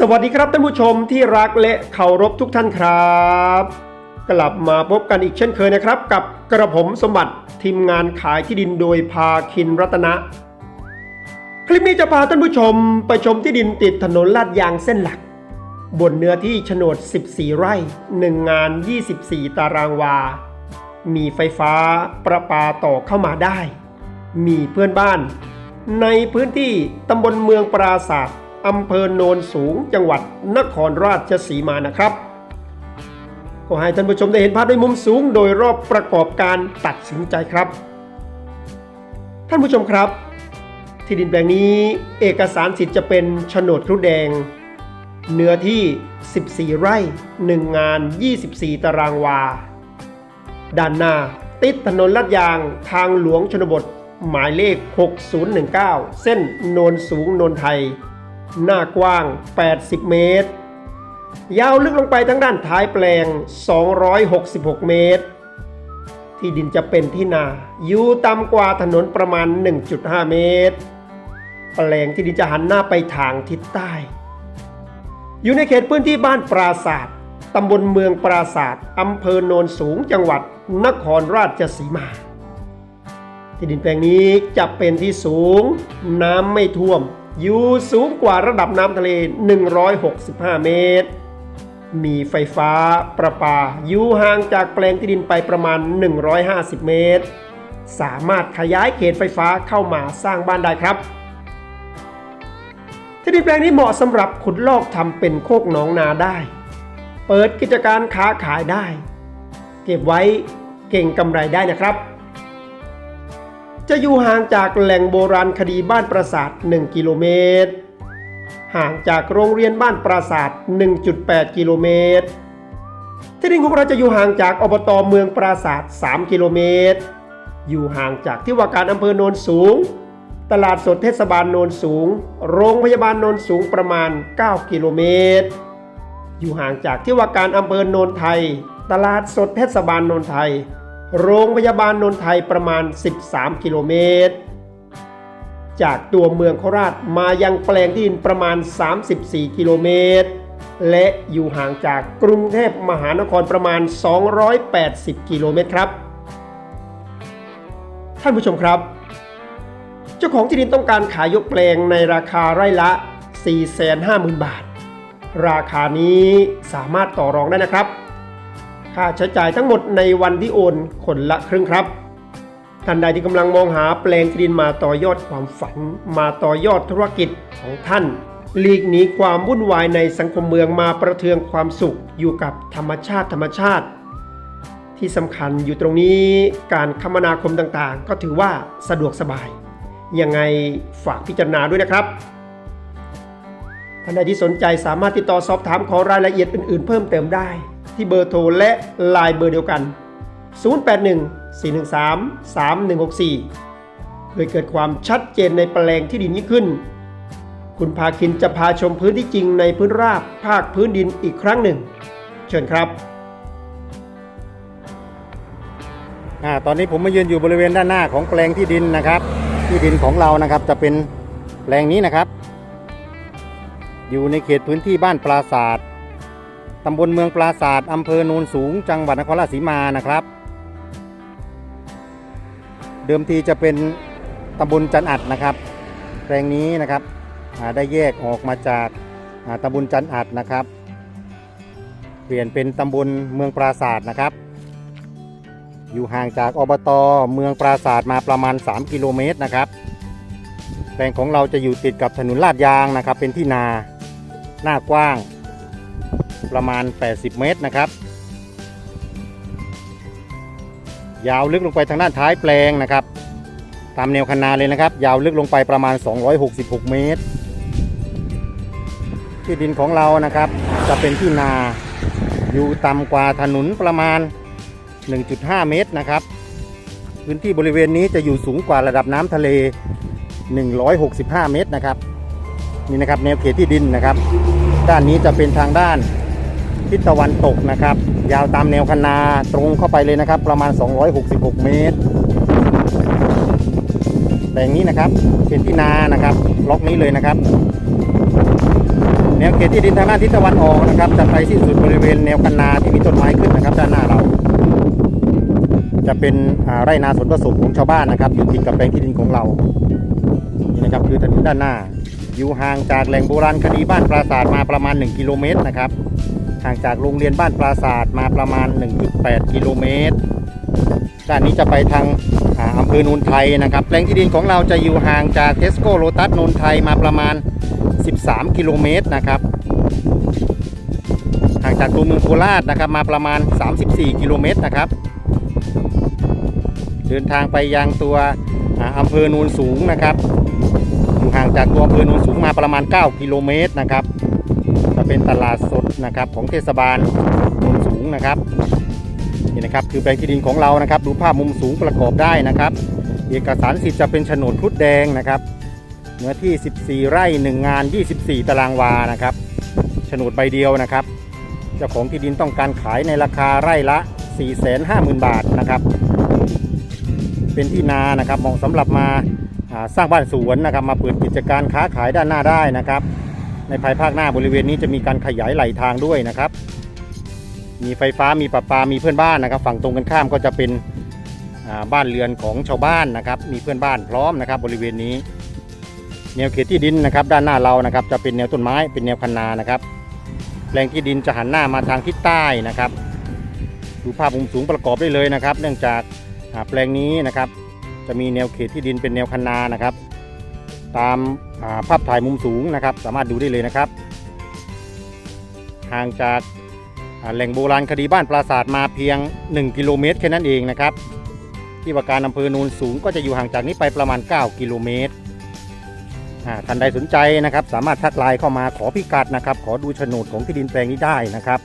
สวัสดีครับท่านผู้ชมที่รักและเคารพทุกท่านครับ กลับมาพบกันอีกเช่นเคยนะครับ กับกระผมสมบัติทีมงานขายที่ดินโดยพาคินรัตนะ คลิปนี้จะพาท่านผู้ชมไปชมที่ดินติดถนนลาดยางเส้นหลัก บนเนื้อที่โฉนด 14 ไร่ 1 งาน 24 ตารางวา มีไฟฟ้าประปาต่อเข้ามาได้ มีเพื่อนบ้าน ในพื้นที่ตำบลเมืองปราศาสตร์ อำเภอโนนสูงจังหวัดนครราชสีมานะครับก็ให้ท่านผู้ชมได้เห็นภาพในมุมสูง โดยรอบประกอบการตัดสินใจครับ ท่านผู้ชมครับ ที่ดินแปลงนี้เอกสารสิทธิ์จะเป็นโฉนดครุแดง เนื้อที่ 14 ไร่ 1 งาน 24 ตารางวา ด้านหน้าติดถนนลาดยางทางหลวงชนบทหมายเลข 6019 เส้นโนนสูงโนนไทย หน้ากว้าง 80 เมตร ยาวลึกลงไปทั้งด้านท้ายแปลง 266 เมตร ที่ดินจะเป็นที่นา อยู่ต่ำกว่าถนนประมาณ 1.5 เมตร แปลงที่ดินจะหันหน้าไปทางทิศใต้ อยู่ในเขตพื้นที่บ้านปราศาสตร์ตำบลเมืองปราศาสตร์อำเภอโนนสูงจังหวัดนครราชสีมา ที่ดินแปลงนี้จะเป็นที่สูงน้ำไม่ท่วม อยู่สูงกว่าระดับน้ำทะเล 165 เมตร มีไฟฟ้าประปาอยู่ห่างจากแปลงที่ดินไปประมาณ 150 เมตร สามารถขยายเขตไฟฟ้าเข้ามาสร้างบ้านได้ครับที่ดินแปลงนี้เหมาะสำหรับขุดลอกทำเป็นโคกหนองนาได้ เปิดกิจการค้าขายได้ เก็บไว้เก่งกำไรได้นะครับ จะอยู่ห่างจากแหล่งโบราณคดีบ้านปราสาท 1 กิโลเมตร ห่างจากโรงเรียนบ้านปราสาท 1.8 กิโลเมตร ที่ดินของเราจะอยู่ห่างจากอบตเมืองปราสาท 3 กิโลเมตร อยู่ห่างจากที่ว่าการอำเภอโนนสูง ตลาดสดเทศบาลโนนสูง โรงพยาบาลโนนสูงประมาณ 9 กิโลเมตร อยู่ห่างจากที่ว่าการอำเภอโนนไทย ตลาดสดเทศบาลโนนไทย โรงพยาบาลโนนไทยประมาณ 13 กิโลเมตร จากตัวเมืองโคราชมายังแปลงที่ดินประมาณ 34 กิโลเมตร และอยู่ห่างจากกรุงเทพมหานครประมาณ 280 กิโลเมตรครับ ท่านผู้ชมครับ เจ้าของที่ดินต้องการขายยกแปลงในราคาไร่ละ 450,000 บาท ราคานี้สามารถต่อรองได้นะครับ ค่าใช้จ่ายทั้งหมดในวันที่โอนคนละครึ่งครับ ท่านใดที่กำลังมองหาแปลงที่ดินมาต่อยอดความฝัน มาต่อยอดธุรกิจของท่านหลีกหนีความวุ่นวายในสังคมเมืองมาประเทืองความสุขอยู่กับธรรมชาติธรรมชาติ ที่สำคัญอยู่ตรงนี้การคมนาคมต่างๆ ก็ถือว่าสะดวกสบาย ยังไงฝากพิจารณาด้วยนะครับท่านใดที่สนใจสามารถติดต่อสอบถามขอรายละเอียดอื่นๆ เพิ่มเติมได้ ที่เบอร์โทรและลน์เบอร์เดียวกัน 081 413 3164 เพื่อเกิดความชัดเจนในแปลงที่ดินยิ่งขึ้น คุณพาคินจะพาชมพื้นที่จริงในพื้นราบภาคพื้นดินอีกครั้งหนึ่ง เชิญครับอ่าตอนนี้ผมมายืนอยู่บริเวณด้านหน้าของแปลงที่ดินนะครับ ที่ดินของเรานะครับจะเป็นแปลงนี้นะครับ อยู่ในเขตพื้นที่บ้านปราศาสตร์ ตำบลเมืองปราศาสตร์อำเภอโนนสูง จังหวัดนครราชสีมานะครับ เดิมทีจะเป็นตำบลจันอัดนะครับแปลงนี้นะครับได้แยกออกมาจากตำบลจันอัดนะครับ เปลี่ยนเป็นตำบลเมืองปราศาสตร์นะครับ อยู่ห่างจากอบตเมืองปราศาสตร์มาประมาณ 3 กิโลเมตรนะครับ แปลงของเราจะอยู่ติดกับถนนลาดยางนะครับ เป็นที่นาหน้ากว้าง ประมาณ 80 เมตรนะครับ ยาวลึกลงไปทางด้านท้ายแปลงนะครับ ตามแนวคันนาเลยนะครับ ยาวลึกลงไปประมาณ 266 เมตร ที่ดินของเรานะครับ จะเป็นที่นาอยู่ต่ำกว่าถนนประมาณ 1.5 เมตรนะครับ พื้นที่บริเวณนี้จะอยู่สูงกว่าระดับน้ำทะเล 165 เมตรนะครับนี่นะครับแนวเขตที่ดินนะครับ ด้านนี้จะเป็นทางด้าน ทิศตะวันตกนะครับ ยาวตามแนวคันนาตรงเข้าไปเลยนะครับ ประมาณ 266 เมตรแปลงนี้นะครับเป็นที่นานะครับ ล็อกนี้เลยนะครับ แนวเขตที่ดินทางด้านทิศตะวันออกนะครับ จะไปสิ้นสุดบริเวณแนวคันนาที่มีต้นไม้ขึ้นนะครับ ด้านหน้าเรา จะเป็นไร่นาสวนผสมของชาวบ้านนะครับ อยู่ติดกับแปลงที่ดินของเรานี่นะครับคือถนนด้านหน้า อยู่ห่างจากแหล่งโบราณคดีบ้านปราสาทมาประมาณ 1 กิโลเมตรนะครับ ห่างจากโรงเรียนบ้านปราศาสาทมาประมาณ 1.8 กิโลเมตรด้านนี้จะไปทางอำเภอโนนไทยนะครับแปลงที่ดินของเราจะอยู่ห่างจากเทสโก้โลตัสโนนไทยมาประมาณ 13 กิโลเมตรนะครับห่างจากตัวเมืองโคราชนะครับมาประมาณ 34 กิโลเมตรนะครับเดินทางไปยังตัวอำเภอโนนสูงนะครับอยู่ห่างจากตัวอำเภอโนนสูงมาประมาณ 9 กิโลเมตรนะครับ เป็นตลาดสดนะครับของเทศบาลโนนสูงนะครับนี่นะครับคือแปลงที่ดินของเรานะครับ ดูภาพมุมสูงประกอบได้นะครับ เอกสารสิทธิ์จะเป็นโฉนดครุฑแดงนะครับเนื้อที่ 14 ไร่ 1 งาน 24 ตารางวานะครับโฉนดใบเดียวนะครับเจ้าของที่ดินต้องการขายในราคาไร่ละ 450,000 บาทนะครับ เป็นที่นานะครับเหมาะสำหรับมาอ่าสร้างบ้านสวนนะครับ มาเปิดกิจการค้าขายด้านหน้าได้นะครับ ในภายภาคหน้าบริเวณนี้จะมีการขยายไหลทางด้วยนะครับ มีไฟฟ้ามีประปา มีเพื่อนบ้านนะครับ ฝั่งตรงกันข้ามก็จะเป็นบ้านเรือนของชาวบ้านนะครับ มีเพื่อนบ้านพร้อมนะครับ บริเวณนี้ แนวเขตที่ดินนะครับ ด้านหน้าเรานะครับ จะเป็นแนวต้นไม้เป็นแนวคันนานะครับแปลงที่ดินจะหันหน้ามาทางทิศใต้นะครับ ดูภาพมุมสูงประกอบได้เลยนะครับ เนื่องจากแปลงนี้นะครับ จะมีแนวเขตที่ดินเป็นแนวคันนานะครับ ตาม ภาพถ่ายมุมสูงนะครับ สามารถดูได้เลยนะครับ ห่างจากาแหล่งโบราณคดีบ้านปราสาทมาเพียง 1 กิโลเมตรแค่นั้นเองนะครับ ที่ว่าการอำเภอโนูนสูงก็จะอยู่ห่างจากนี้ไปประมาณ 9 กิโลเมตรอ่าท่านใดสนใจนะครับ สามารถทักไลน์เข้ามาขอพิกัดนะครับ ขอดูโฉนดของที่ดินแปลงนี้ได้นะครับ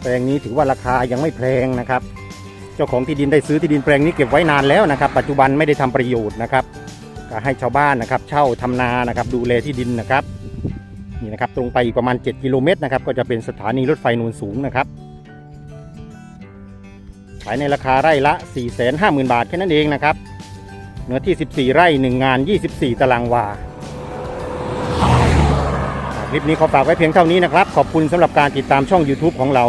แปลงนี้ถือว่าราคายังไม่แพงนะครับ เจ้าของที่ดินได้ซื้อที่ดินแปลงนี้เก็บไว้นานแล้วนะครับ ปัจจุบันไม่ได้ทำประโยชน์นะครับ ก็ให้ชาวบ้านนะครับ เช่าทำนานะครับ ดูแลที่ดินนะครับนี่นะครับ ตรงไปอีกประมาณ 7 กิโลเมตรนะครับ ก็จะเป็นสถานีรถไฟนูนสูงนะครับ ขายในราคาไร่ละ 450,000 บาทแค่นั้นเองนะครับ เนื้อที่ 14 ไร่ 1 งาน 24 ตารางวาอ่าคลิปนี้ขอฝากไว้เพียงเท่านี้นะครับ ขอบคุณสำหรับการติดตามช่อง YouTube ของเรา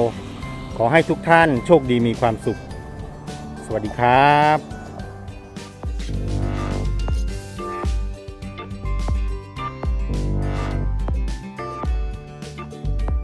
ขอให้ทุกท่านโชคดีมีความสุข สวัสดีครับ